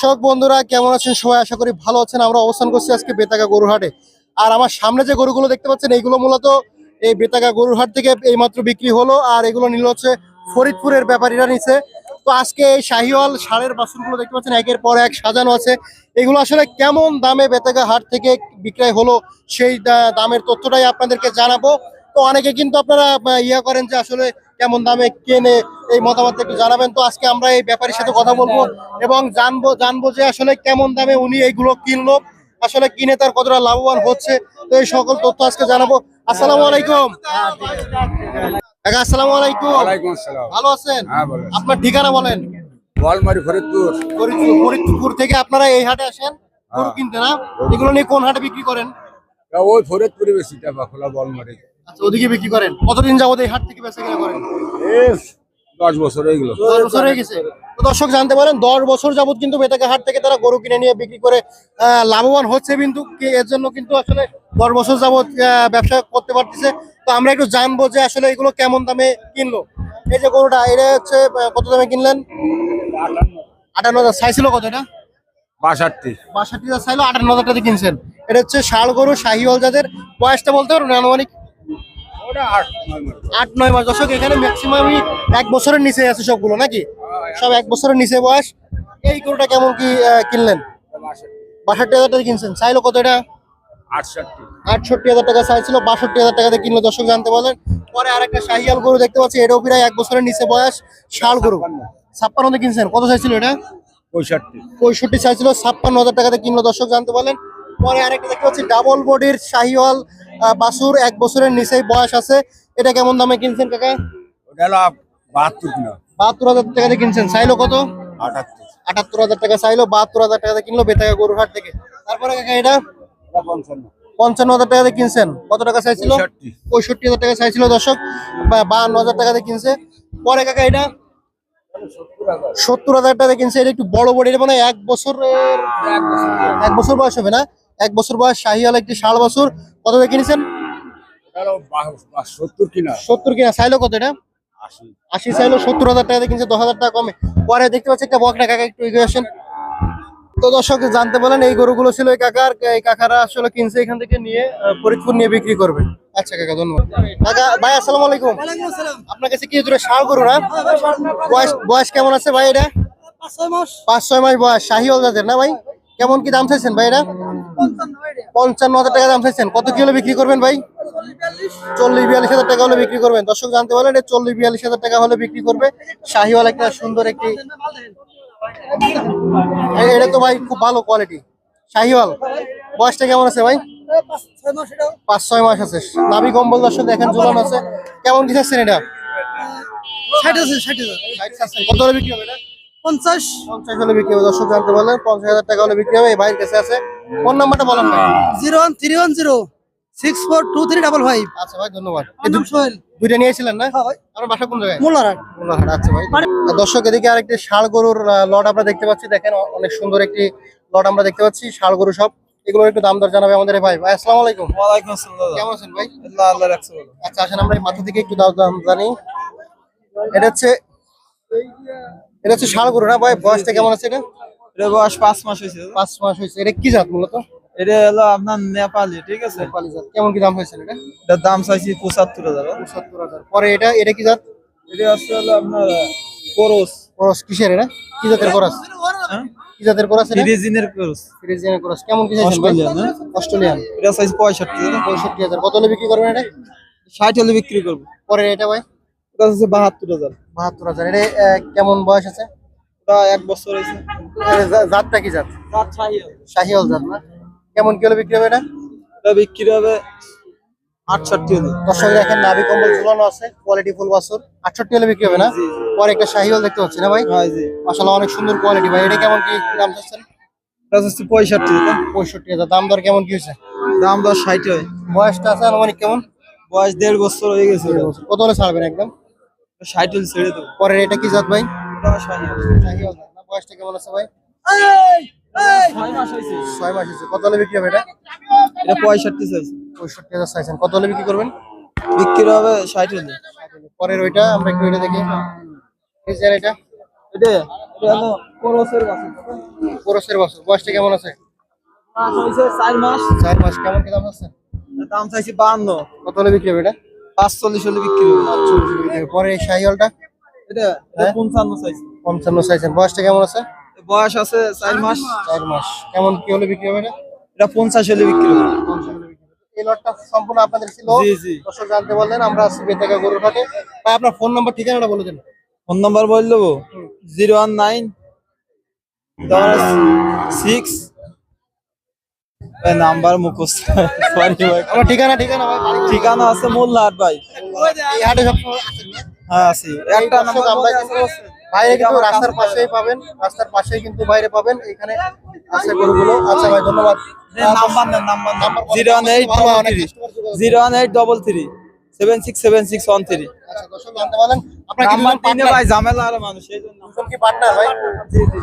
দর্শক বন্ধুরা, কেমন আছেন? সবাই আশা করি ভালো আছেন। আমরা অবস্থান করছি আজকে বেতাগা গরুহাটে আর আমার সামনে যে গরুগুলো দেখতে পাচ্ছেন, এইগুলো মূলত এই বেতাগা গরুহাট থেকে এইমাত্র বিক্রি হলো। আর এগুলো নিল হচ্ছে ফরিদপুরের ব্যাপারীরা নিছে। তো আজকে এই শাহিওয়াল ষাঁড়ের বাছুরগুলো দেখতে পাচ্ছেন, একের পর এক সাজানো আছে। এগুলো আসলে কেমন দামে বেতাগা হাট থেকে বিক্রয় হলো সেই দামের তথ্যটাই আপনাদেরকে জানাব। তো অনেকে কিন্তু আপনারা ইয়া করেন যে আসলে কেমন দামে কেনে এই মতামত একটু জানাবেন। তো আজকে আমরা এই ব্যাপারীর সাথে কথা বলব এবং জানব জানব যে আসলে কেমন দামে উনি এইগুলো কিনলো আসলে কিনে তার কতটা লাভবান হচ্ছে তো এই সকল তথ্য আজকে জানাব। আসসালামু আলাইকুম। আসসালামু আলাইকুম। ভালো আছেন? হ্যাঁ আপনার ঠিকানা বলেন। ফরিদপুর। থেকে আপনারা এই হাটে আসেন গরু হ্যাঁ। কিনতে না? এগুলো নিয়ে কোন হাটে বিক্রি করেন? ওই ফরিদপুরে বেশি খোলা বলমারি আচ্ছা ওদিকে বিক্রি করেন। কতদিন যাবত এই হাট থেকে বেচা কিনা করেন? দশ বছর এইগুলো দশ বছর হয়ে গেছে। দর্শক জানতে পারেন দশ বছর যাবত কিন্তু হাট থেকে তারা গরু কিনে নিয়ে বিক্রি করে লাভবান হচ্ছে কিন্তু কি- এর জন্য কিন্তু আসলে দশ বছর যাবত ব্যবসা করতে পারতেছে। তো আমরা একটু জানব যে আসলে এগুলো কেমন দামে কিনলো। এই যে গরুটা এটা হচ্ছে কত দামে কিনলেন? আটান্ন হাজার। চাইছিল কত এটা? বাষট্টি। বাষট্টি হাজার চাইলো আটান্ন হাজার টাকা কিনছেন। এটা হচ্ছে শাল গরু শাহিওয়াল যাদের বয়সটা বলতে পারবেন আনুমানিক? আট নয় মাস। দর্শক এখানে ম্যাক্সিমামই এক বছরের নিচে আছে সবগুলো নাকি? সব এক বছরের নিচে বয়স। এই গরুটা কেমন কি কিনলেন? বাষট্টি হাজার টাকা কিনছেন। চাইলো কত এটা? আটষট্টি। আটষট্টি হাজার টাকা চাইছিল বাষট্টি হাজার টাকাতে কিনলো দর্শক জানতে বলেন পরে আরেকটা শাহিয়াল গরু দেখতে পাচ্ছি এটাও প্রায় এক বছরের নিচে বয়স। শাল গরু। ছাপ্পান্নতে কিনছেন। কত চাইছিল এটা? পঁয়ষট্টি। পঁয়ষট্টি চাইছিল ছাপ্পান্ন হাজার টাকাতে কিনলো দর্শক জানতে বলেন পরে আরেকটা দেখতে পাচ্ছি ডাবল বডির শাহিওয়াল বাছুর এক বছরের নিচেই বয়স আছে। এটা কেমন দামে কিনছেন কাকা? ওটা হলো বাহাত্তর বাহাত্তর হাজার টাকাতে কিনছেন। চাইলো কত? আটাত্তর। আটাত্তর হাজার টাকা চাইলো বাহাত্তর হাজার টাকাতে কিনলো বেতাগা গরুর হাট থেকে। তারপরে কাকা এটা? পঞ্চান্ন। পঞ্চান্ন হাজার টাকাতে কিনছেন। কত টাকা চাইছিল? পঁয়ষট্টি। হাজার টাকা চাইছিল দর্শক। বা বাহান্ন হাজার টাকাতে কিনছে। পরে কাকা এটা? সত্তর হাজার। হাজার কিনছে। এটা একটু বড় বড় এটা মানে এক বছর। এক বছর বয়স হবে না? এক বছর বয়স শাহী শাহিয়াল একটি ষাট বছর। কত দিয়ে কিনেছেন সত্তর কিনা। সত্তর কিনা। চাইলো কত এটা? আশি। চাইলো সত্তর হাজার টাকাতে কিনছে দশ হাজার টাকা কমে। পরে দেখতে পাচ্ছি একটা বকনা কাকা একটু এগিয়ে আসেন। তো দর্শক জানতে বলেন এই গরুগুলো ছিল এই কাকার এই কাকারা আসলে কিনছে এখান থেকে নিয়ে ফরিদপুর নিয়ে বিক্রি করবে। আচ্ছা কাকা ধন্যবাদ। কাকা ভাই আসসালামু আলাইকুম। আপনার কাছে কি দূরে ষাড় গরু না? বয়স বয়স কেমন আছে ভাই এটা? পাঁচ ছয় মাস বয়স শাহিওয়াল জাতের না ভাই? কেমন কি দাম চাইছেন ভাই এটা? পঞ্চান্ন হাজার টাকা। দাম চাইছেন। কত কিলো বিক্রি করবেন ভাই? চল্লিশ বিয়াল্লিশ। হাজার টাকা হলে বিক্রি করবেন? দর্শক জানতে পারলেন চল্লিশ বিয়াল্লিশ হাজার টাকা হলে বিক্রি করবে। শাহিওয়াল একটা সুন্দর একটি এটা তো ভাই খুব ভালো কোয়ালিটি শাহিওয়াল বয়সটা কেমন আছে ভাই? পাঁচ ছয় মাস আছে। নাভি কম্বল দর্শক দেখেন ঝুলানো আছে। কেমন কি চাচ্ছেন এটা? ষাট চাচ্ছেন। কত হলে বিক্রি হবে এটা? পঞ্চাশ। পঞ্চাশ হলে বিক্রি হবে। দর্শক জানতে পারলেন পঞ্চাশ হাজার টাকা হলে বিক্রি হবে। এই ভাইয়ের কাছে আছে। ফোন নাম্বারটা বলেন ভাই। Zero one three one zero six four two three double five. আচ্ছা ভাই ধন্যবাদ। দুইটা নিয়েছিলেন না? হ্যাঁ ভাই। আমার বাসা কোন জায়গায়? মোল্লারহাট মোল্লাহাট, আচ্ছা ভাই। দর্শক এদিকে আরেকটি ষাড় গরুর লট আমরা দেখতে পাচ্ছি। দেখেন অনেক সুন্দর একটি লট আমরা দেখতে পাচ্ছি ষাড় গরু সব। এগুলো একটু দাম দর জানাবে আমাদের ভাই। ভাই আসসালামু আলাইকুম। ওয়ালাইকুম আসসালাম কেমন আছেন ভাই? আল্লাহ আল্লাহ রাখছে আচ্ছা আসেন আমরা এই মাথা থেকে একটু দাম দাম জানি। এটা হচ্ছে এটা হচ্ছে ষাড় গরু না ভাই? বয়সটা কেমন আছে এটা? এটা বয়স পাঁচ মাস হয়েছে। পাঁচ মাস হয়েছে। এটা কি জাত মূলত? এটা হলো আপনার নেপালি ঠিক আছে? নেপালি জাত। কেমন কি দাম হয়েছে এটা? এটার দাম চাইছি পঁচাত্তর হাজার। পঁচাত্তর হাজার। পরে এটা এটা কি জাত? এটা হচ্ছে হলো আপনার করস। করস কিসের এটা? কি জাতের করস? হ্যাঁ? কি জাতের করস এটা? ফিরিজিনের করস। ফ্রিজিয়ানের করস। কেমন কি চাইছেন অস্ট্রেলিয়ান, হ্যাঁ? অস্ট্রেলিয়ান। এটা চাইছি পঁয়ষট্টি পঁয়ষট্টি হাজার। কত হলে বিক্রি করবেন এটা? ষাট হলে বিক্রি করব। পরে এটা ভাই? এটা হাজার। বাহাত্তর হাজার। এটা কেমন বয়স আছে? ওটা এক বছর হয়েছে। জাতটা কি জাত? শাহিওয়াল জাত না? কেমন কি হলে বিক্রি হবে এটা? বিক্রি হবে আটষট্টি হলে। দর্শক দেখেন নাভি কম্বল ঝুলানো আছে কোয়ালিটি ফুল বাছুর। আটষট্টি হলে বিক্রি হবে না? পরে একটা দেখতে পাচ্ছি না ভাই? হয় আসলে অনেক সুন্দর কোয়ালিটি ভাই। এটা কেমন কি দাম চাচ্ছেন? পঁয়ষট্টি পঁয়ষট্টি হাজার। দাম দর কেমন কি হয়েছে? দাম ষাট হয়। বয়সটা আছে আনুমানিক কেমন? বয়স দেড় বছর হয়ে গেছে কত হলে ছাড়বেন একদম? ষাট হলে ছেড়ে দেবো। পরে এটা কি জাত ভাই? বয়সটা কেমন আছে ভাই? ছয় মাস হয়েছে। ছয় মাস হয়েছে। কত হলে বিক্রি হবে এটা? এটা পঁয়ষট্টি চাইছে পঁয়ষট্টি হাজার চাইছেন কত হলে বিক্রি করবেন? বিক্রি হবে ষাট হলে। পরের ওইটা আমরা একটু এটা দেখি। এই এটা? এটা এটা হলো কোরসের কোরসের বয়সটা কেমন আছে? চার মাস। চার মাস। কেমন কি দাম আছে? দাম চাইছি বাহান্ন। কত হলে বিক্রি হবে এটা? পাঁচচল্লিশ হলে বিক্রি হবে। চল্লিশ বিক্রি হবে। পরে এই শাহিওয়ালটা এটা হ্যাঁ? পঞ্চান্ন বয়সটা কেমন আছে? বয়স আছে চার মাস। চার মাস। কেমন কি হলে বিক্রি হবে এটা? এটা পঞ্চাশ হলে বিক্রি হবে। এই লটটা সম্পূর্ণ আপনাদের ছিল। জি জি। দর্শক জানতে বললেন আমরা বেতাকা গরুর হাটে। ভাই আপনার ফোন নাম্বার ঠিকানাটা বলে দেন। ফোন নাম্বার বল দেবো? Zero one nine six. Number মুখস্থ। সরি ভাই আমার ঠিকানা ঠিকানা ভাই ঠিকানা আছে মোল্লাহাট ভাই। এই হাটে আসেন না? হ্যাঁ আছি। একটা আমরা কিন্তু বাইরে কিন্তু রাস্তার পাশেই পাবেন। রাস্তার পাশেই কিন্তু বাইরে পাবেন। এখানে আছে গরুগুলো। আচ্ছা ভাই ধন্যবাদ। নাম্বার নেন number number zero one eight করে। Zero one eight double three. Seven six seven six one three. আচ্ছা দর্শক জানতে পারলেন। আপনার নাম্বার তিনে ভাই ঝামেলা আর মানুষ এই জন্য। কি পার্টনার ভাই? জি জি।